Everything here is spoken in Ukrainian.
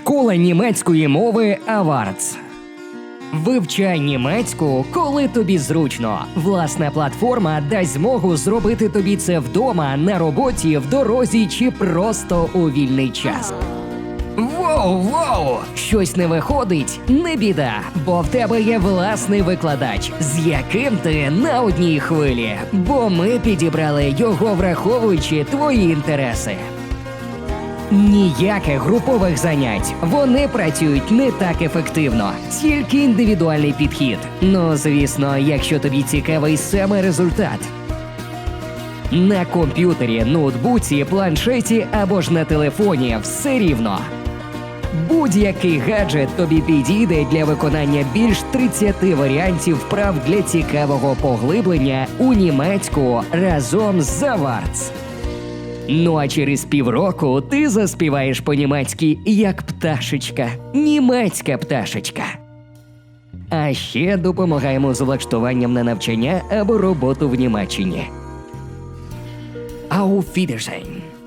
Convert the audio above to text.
Школа німецької мови Аварц. Вивчай німецьку, коли тобі зручно. Власна платформа дасть змогу зробити тобі це вдома, на роботі, в дорозі чи просто у вільний час. Воу, воу! Щось не виходить, не біда, бо в тебе є власний викладач, з яким ти на одній хвилі. Бо ми підібрали його, враховуючи твої інтереси. Ніяких групових занять. Вони працюють не так ефективно, тільки індивідуальний підхід. Ну, звісно, якщо тобі цікавий саме результат. На комп'ютері, ноутбуці, планшеті або ж на телефоні все рівно. Будь-який гаджет тобі підійде для виконання більш 30 варіантів вправ для цікавого поглиблення у німецьку разом з Заварц. Ну а через півроку ти заспіваєш по-німецьки як пташечка, німецька пташечка. А ще допомагаємо з влаштуванням на навчання або роботу в Німеччині. Auf Wiedersehen!